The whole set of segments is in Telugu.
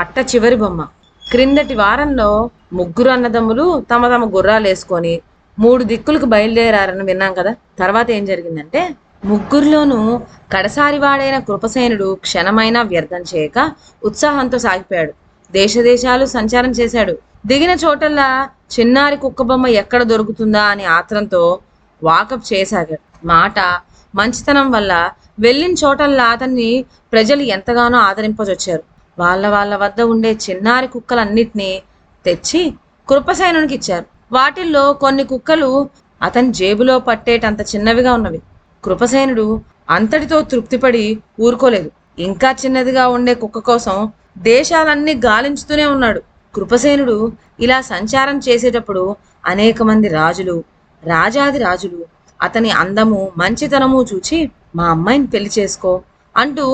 అట్ట చివరి బొమ్మ. క్రిందటి వారంలో ముగ్గురు అన్నదమ్ములు తమ తమ గుర్రాలు వేసుకొని మూడు దిక్కులకు బయలుదేరారని విన్నాం కదా. తర్వాత ఏం జరిగిందంటే ముగ్గురిలోనూ కడసారి వాడైన కృపసేనుడు క్షణమైనా వ్యర్థం చేయక ఉత్సాహంతో సాగిపోయాడు. దేశదేశాలు సంచారం చేశాడు. దిగిన చోటల్లా చిన్నారి కుక్క బొమ్మ ఎక్కడ దొరుకుతుందా అని ఆత్రంతో వాకప్ చేశాడు మాట మంచితనం వల్ల వెళ్ళిన చోటల్లా అతన్ని ప్రజలు ఎంతగానో ఆదరింపజొచ్చారు. వాళ్ళ వాళ్ళ వద్ద ఉండే చిన్నారి కుక్కలన్నిటినీ తెచ్చి కృపసేనునికి ఇచ్చారు. వాటిల్లో కొన్ని కుక్కలు అతని జేబులో పట్టేటంత చిన్నవిగా ఉన్నవి. కృపసేనుడు అంతటితో తృప్తిపడి ఊరుకోలేదు. ఇంకా చిన్నదిగా ఉండే కుక్క కోసం దేశాలన్నీ గాలించుతూనే ఉన్నాడు. కృపసేనుడు ఇలా సంచారం చేసేటప్పుడు అనేక మంది రాజులు రాజాది రాజులు అతని అందము మంచితనము చూచి మా అమ్మాయిని పెళ్ళి చేసుకో అంటూ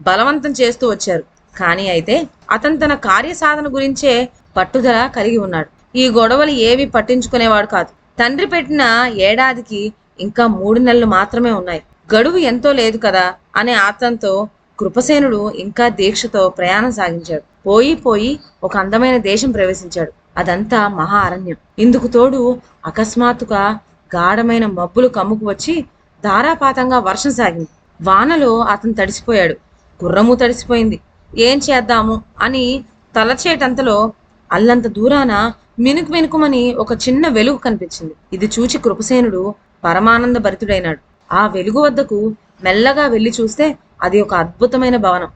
బలవంతం చేస్తూ వచ్చారు. కానీ అయితే అతను తన కార్యసాధన గురించే పట్టుదల కలిగి ఉన్నాడు. ఈ గొడవలు ఏవి పట్టించుకునేవాడు కాదు. తండ్రి పెట్టిన ఏడాదికి ఇంకా మూడు నెలలు మాత్రమే ఉన్నాయి. గడువు ఎంతో లేదు కదా అనే ఆతంతో కృపసేనుడు ఇంకా దీక్షతో ప్రయాణం సాగించాడు. పోయి పోయి ఒక అందమైన దేశం ప్రవేశించాడు. అదంతా మహా అరణ్యం. ఇందుకు తోడు అకస్మాత్తుగా గాఢమైన మబ్బులు కమ్ముకు వచ్చి ధారాపాతంగా వర్షం సాగింది. వానలో అతను తడిసిపోయాడు. గుర్రము తడిసిపోయింది. ఏం చేద్దాము అని తలచేటంతలో అల్లంత దూరాన మినుకు మినుకుమని ఒక చిన్న వెలుగు కనిపించింది. ఇది చూచి కృపసేనుడు పరమానంద భరితుడైనాడు. ఆ వెలుగు వద్దకు మెల్లగా వెళ్ళి చూస్తే అది ఒక అద్భుతమైన భవనం.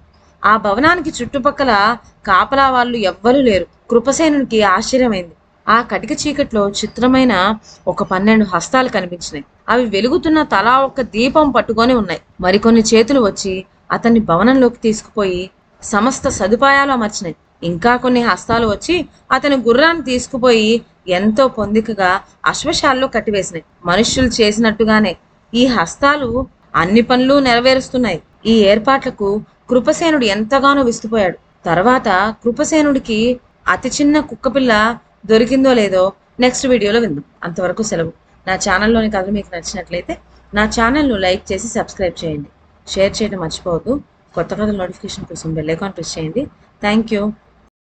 ఆ భవనానికి చుట్టుపక్కల కాపలా వాళ్ళు ఎవ్వరూ లేరు. కృపసేనునికి ఆశ్చర్యమైంది. ఆ కటిక చీకట్లో చిత్రమైన ఒక పన్నెండు హస్తాలు కనిపించినాయి. అవి వెలుగుతున్న తలా ఒక దీపం పట్టుకొని ఉన్నాయి. మరికొన్ని చేతులు వచ్చి అతన్ని భవనంలోకి తీసుకుపోయి సమస్త సదుపాయాలు అమర్చినాయి. ఇంకా కొన్ని హస్తాలు వచ్చి అతని గుర్రాన్ని తీసుకుపోయి ఎంతో పొందికగా అశ్వశాల్లో కట్టివేసినాయి. మనుష్యులు చేసినట్టుగానే ఈ హస్తాలు అన్ని పనులు నెరవేరుస్తున్నాయి. ఈ ఏర్పాట్లకు కృపసేనుడు ఎంతగానో విస్తుపోయాడు. తర్వాత కృపసేనుడికి అతి చిన్న కుక్కపిల్ల దొరికిందో లేదో నెక్స్ట్ వీడియోలో విందాం. అంతవరకు సెలవు. నా ఛానల్లోని కథలు మీకు నచ్చినట్లయితే నా ఛానల్ను లైక్ చేసి సబ్స్క్రైబ్ చేయండి. షేర్ చేయడం మర్చిపోవద్దు. కొత్త కథల నోటిఫికేషన్ కోసం బెల్ ఐకాన్ ప్రెస్ చేయండి. Thank you